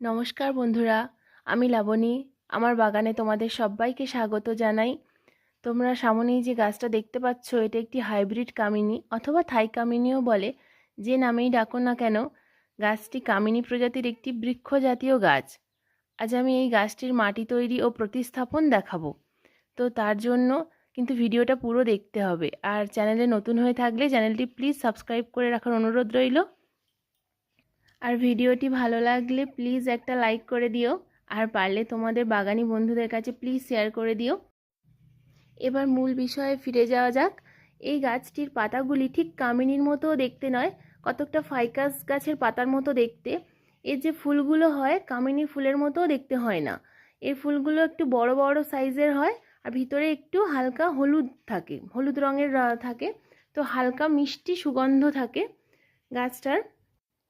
নমস্কার বন্ধুরা, আমি লাবণী। আমার বাগানে তোমাদের সবাইকে স্বাগত জানাই। তোমরা সামনেই যে গাছটা দেখতে পাচ্ছ, এটা একটি হাইব্রিড কামিনী অথবা থাই কামিনীও বলে। যে নামেই ডাকো না কেন, গাছটি কামিনী প্রজাতির একটি বৃক্ষ জাতীয় গাছ। আজ আমি এই গাছটির মাটি তৈরি ও প্রতিস্থাপন দেখাবো। তো তার জন্য কিন্তু ভিডিওটা পুরো দেখতে হবে। আর চ্যানেলে নতুন হয়ে থাকলে চ্যানেলটি প্লিজ সাবস্ক্রাইব করে রাখার অনুরোধ রইল। আর ভিডিওটি ভালো লাগলে প্লিজ একটা লাইক করে দিও। আর পারলে তোমাদের বাগানি বন্ধুদের কাছে প্লিজ শেয়ার করে দিও। এবার মূল বিষয়ে ফিরে যাওয়া যাক। এই গাছটির পাতাগুলি ঠিক কামিনীর মতো দেখতে নয়, কতকটা ফাইকাস গাছের পাতার মতো দেখতে। এর যে ফুলগুলো হয়, কামিনী ফুলের মতো দেখতে হয় না। এর ফুলগুলো একটু বড় বড় সাইজের হয় আর ভিতরে একটু হালকা হলুদ থাকে, হলুদ রঙের থাকে। তো হালকা মিষ্টি সুগন্ধ থাকে গাছটার।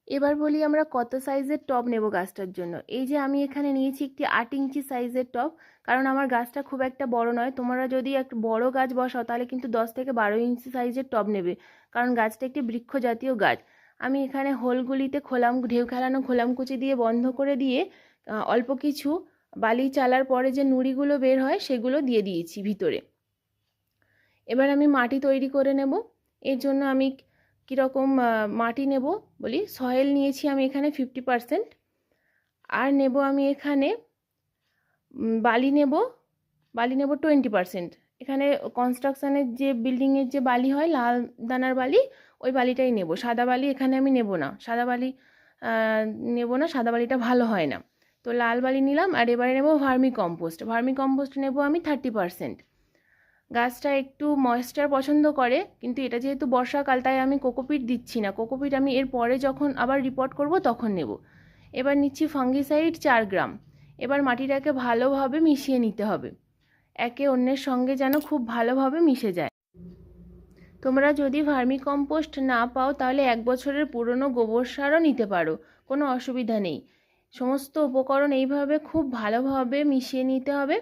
এবার বলি আমরা কত সাইজের টব নেব গাছটার জন্য। এই যে আমি এখানে নিয়েছি একটি আট ইঞ্চি সাইজের টব কারণ আমার গাছটা খুব একটা বড় নয়। তোমরা যদি একটা বড় গাছ বসাও, তাহলে কিন্তু দশ থেকে বারো ইঞ্চি সাইজের টব নেবে, কারণ গাছটা একটি বৃক্ষ জাতীয় গাছ। আমি এখানে হোলগুলিতে খোলাম, ঢেউ খেলানো খোলামকুচি দিয়ে বন্ধ করে দিয়ে অল্প কিছু বালি চালার পরে যে নুড়িগুলো বের হয়, সেগুলো দিয়ে দিয়েছি ভিতরে। এবার আমি মাটি তৈরি করে নেব। এর জন্য আমি কীরকম মাটি নেব বলি, সয়েল নিয়েছি আমি এখানে ফিফটি পারসেন্ট আর নেব আমি এখানে বালি নেব বালি নেব টোয়েন্টি পারসেন্ট এখানে কনস্ট্রাকশানের যে বিল্ডিংয়ের যে বালি হয়, লাল দানার বালি, ওই বালিটাই নেব, সাদা বালি এখানে আমি নেব না, সাদা বালি নেব না, সাদা বালিটা ভালো হয় না, তো লাল বালি নিলাম, আর এবারে নেব ভার্মি কম্পোস্ট ভার্মি কম্পোস্ট নেব আমি থার্টি পারসেন্ট গাছটা একটু ময়েশ্চার পছন্দ করে, কিন্তু এটা যেহেতু বর্ষাকাল, তাই আমি কোকোপিট দিচ্ছি না। কোকোপিট আমি এর পরে যখন আবার রিপোর্ট করব, তখন নেব। এবার নিচ্ছি ফাঙ্গিসাইড চার গ্রাম। এবার মাটিটাকে ভালোভাবে মিশিয়ে নিতে হবে। একে অন্যের সঙ্গে যেন খুব ভালোভাবে মিশে যায়। তোমরা যদি ভার্মি কম্পোস্ট না পাও, তাহলে এক বছরের পুরনো গোবর সারও নিতে পারো। কোনো অসুবিধা নেই। সমস্ত উপকরণ এইভাবে খুব ভালোভাবে মিশিয়ে নিতে হবে।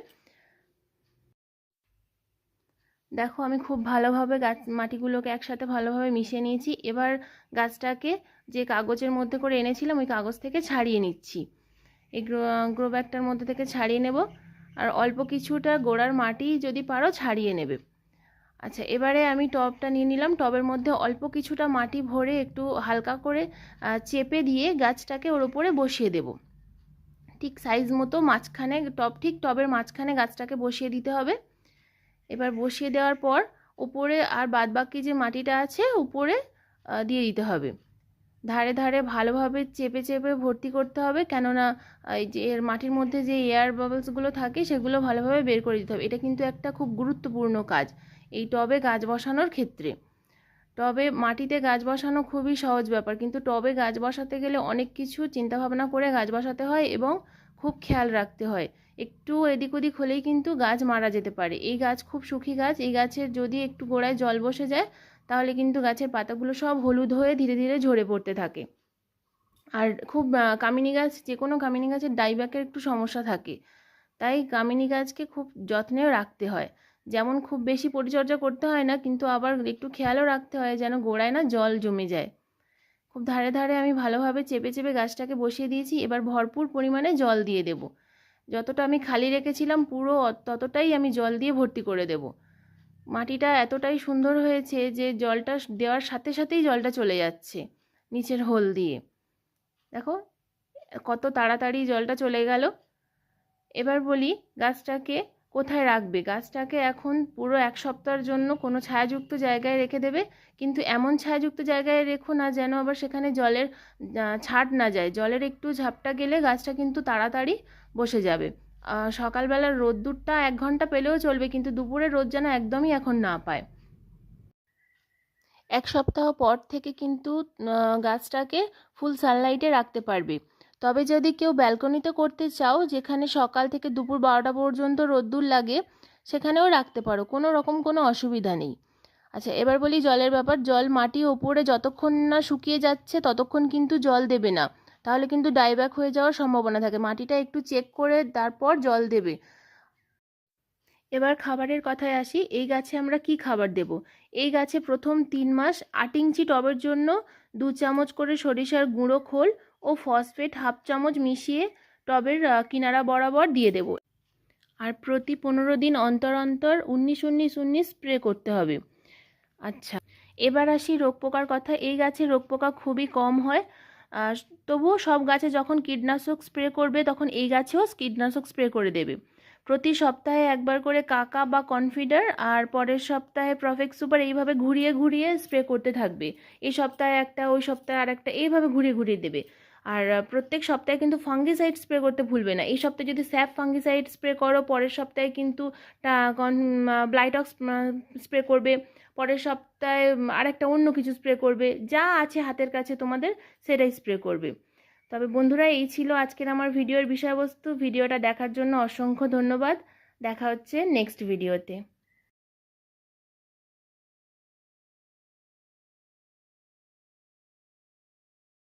দেখো, আমি খুব ভালোভাবে গাছ, মাটিগুলোকে একসাথে ভালোভাবে মিশিয়ে নিয়েছি। এবার গাছটাকে যে কাগজের মধ্যে করে এনেছিলাম, ওই কাগজ থেকে ছাড়িয়ে নিচ্ছি। এই গ্রো গ্রো ব্যাগটার মধ্যে থেকে ছাড়িয়ে নেব। আর অল্প কিছুটা গোড়ার মাটি যদি পারো, ছাড়িয়ে নেবে। আচ্ছা এবারে আমি টবটা নিয়ে নিলাম। টবের মধ্যে অল্প কিছুটা মাটি ভরে একটু হালকা করে চেপে দিয়ে গাছটাকে ওর উপরে বসিয়ে দেব। ঠিক সাইজ মতো মাঝখানে, টব, ঠিক টবের মাঝখানে গাছটাকে বসিয়ে দিতে হবে। এবার বসিয়ে দেওয়ার পর উপরে আর বাদবাকি যে মাটিটা আছে উপরে দিয়ে দিতে হবে। ধারে ধারে ভালোভাবে চেপে চেপে ভর্তি করতে হবে কেননা এই যে এর মাটির মধ্যে যে এয়ার বাবলসগুলো থাকে সেগুলো ভালোভাবে বের করে দিতে হবে। এটা কিন্তু একটা খুব গুরুত্বপূর্ণ কাজ এই টবে গাছ বসানোর ক্ষেত্রে। টবে মাটিতে গাছ বসানো খুবই সহজ ব্যাপার, কিন্তু টবে গাছ বসাতে গেলে অনেক কিছু চিন্তাভাবনা করে গাছ বসাতে হয় এবং খুব খেয়াল রাখতে হয়। একটু এদিক ওদিক হলেই কিন্তু গাছ মারা যেতে পারে। এই গাছ খুব সুখী গাছ। এই গাছের যদি একটু গোড়ায় জল বসে যায়, তাহলে কিন্তু গাছের পাতাগুলো সব হলুদ হয়ে ধীরে ধীরে ঝরে পড়তে থাকে। আর খুব কামিনী গাছ যে কোনো কামিনী গাছের ডাইব্যাকের একটু সমস্যা থাকে। তাই কামিনী গাছকে খুব যত্নেও রাখতে হয়। যেমন খুব বেশি পরিচর্যা করতে হয় না, কিন্তু আবার একটু খেয়ালও রাখতে হয় যেন গোড়ায় না জল জমে যায়। খুব ধারে ধারে আমি ভালোভাবে চেপে চেপে গাছটাকে বসিয়ে দিয়েছি, এবার ভরপুর পরিমাণে জল দিয়ে দেব। যতটা আমি খালি রেখেছিলাম পুরো ততটাই আমি জল দিয়ে ভর্তি করে দেব। মাটিটা এতটাই সুন্দর হয়েছে যে জলটা দেওয়ার সাথে সাথেই জলটা চলে যাচ্ছে নিচের হোল দিয়ে। দেখো, কত তাড়াতাড়ি জলটা চলে গেল। এবার বলি গাছটাকে কোথায় রাখবে? গাছটাকে এখন পুরো এক সপ্তাহের জন্য কোনো ছায়াযুক্ত জায়গায় রেখে দেবে? কিন্তু এমন ছায়াযুক্ত জায়গায় রেখো না যেন আবার সেখানে জলের ছাট না যায়। জলের একটু ঝাপটা গেলে গাছটা কিন্তু তাড়াতাড়ি বসে যাবে। সকালবেলার রোদ্দুরটা এক ঘণ্টা পেলেও চলবে, কিন্তু দুপুরের রোদ যেন একদমই এখন না পায়। এক সপ্তাহ পর থেকে কিন্তু গাছটাকে ফুল সানলাইটে রাখতে পারবে। তবে যদি কেউ ব্যালকনিতে করতে চাও, যেখানে সকাল থেকে দুপুর বারোটা পর্যন্ত রোদ্দুর লাগে, সেখানেও রাখতে পারো। কোনো রকম কোনো অসুবিধা নেই। আচ্ছা এবার বলি জলের ব্যাপার। জল মাটি ওপরে যতক্ষণ না শুকিয়ে যাচ্ছে, ততক্ষণ কিন্তু জল দেবে না। তাহলে কিন্তু ডাইব্যাক হয়ে যাওয়ার সম্ভাবনা থাকে। মাটিটা একটু চেক করে তারপর জল দেবে। এবার খাবারের কথায় আসি। এই গাছে আমরা কি খাবার দেব? এই গাছে প্রথম তিন মাস আট ইঞ্চি টবের জন্য দু চামচ করে সরিষার গুঁড়ো খোল ও ফসফেট হাফ চামচ মিশিয়ে টবের কিনারা বরাবর দিয়ে দেব। আর প্রতি পনেরো দিন অন্তর অন্তর উনিশ উনিশ উনিশ স্প্রে করতে হবে। আচ্ছা এবার আসি রোগ পোকার কথা। এই গাছে রোগ পোকা খুবই কম হয়। তবুও সব গাছে যখন কীটনাশক স্প্রে করবে, তখন এই গাছেও কীটনাশক স্প্রে করে দেবে। প্রতি সপ্তাহে একবার করে কাকা বা কনফিডার, আর পরের সপ্তাহে প্রফেক্ট সুপার এইভাবে ঘুরিয়ে ঘুরিয়ে স্প্রে করতে থাকবে। এই সপ্তাহে একটা, ওই সপ্তাহে আর একটা এইভাবে ঘুরিয়ে ঘুরিয়ে দেবে। আর প্রত্যেক সপ্তাহে কিন্তু ফাঙ্গিসাইড স্প্রে করতে ভুলবে না। এই সপ্তাহে যদি স্যাপ ফাঙ্গিসাইড স্প্রে করো, পরের সপ্তাহে কিন্তু ব্লাইটক্স স্প্রে করবে। পরের সপ্তাহে আরেকটা অন্য কিছু স্প্রে করবে। যা আছে হাতের কাছে তোমাদের, সেটাই স্প্রে করবে। তবে বন্ধুরা, এই ছিল আজকের আমার ভিডিওর বিষয়বস্তু। ভিডিওটা দেখার জন্য অসংখ্য ধন্যবাদ। দেখা হচ্ছে নেক্সট ভিডিওতে